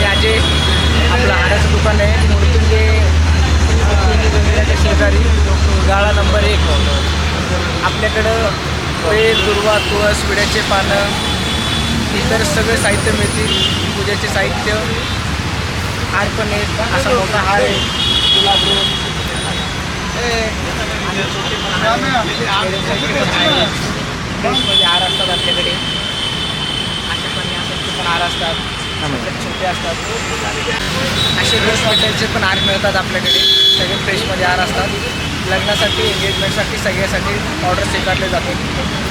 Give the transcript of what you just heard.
आणि आजे आपलं हाराचं दुकान आहे. मृत्यूंजय शेजारी. गाळा नंबर एक. आपल्याकडं वेल दुर्वा तुळस विड्याचे पानं इतर सगळे साहित्य मिळतील. पूजेचे साहित्य हार पण आहेत असा मोठा हार आहे. हार असतात आपल्याकडे. असे पण असतात. छोटे म्हणजे. असतात. असे ड्रेस हॉटेलचे पण हार मिळतात आपल्याकडे. सगळे फ्रेशमध्ये हार असतात. लग्नासाठी एंगेजमेंटसाठी सगळ्यासाठी ऑर्डर स्वीकारले जातात.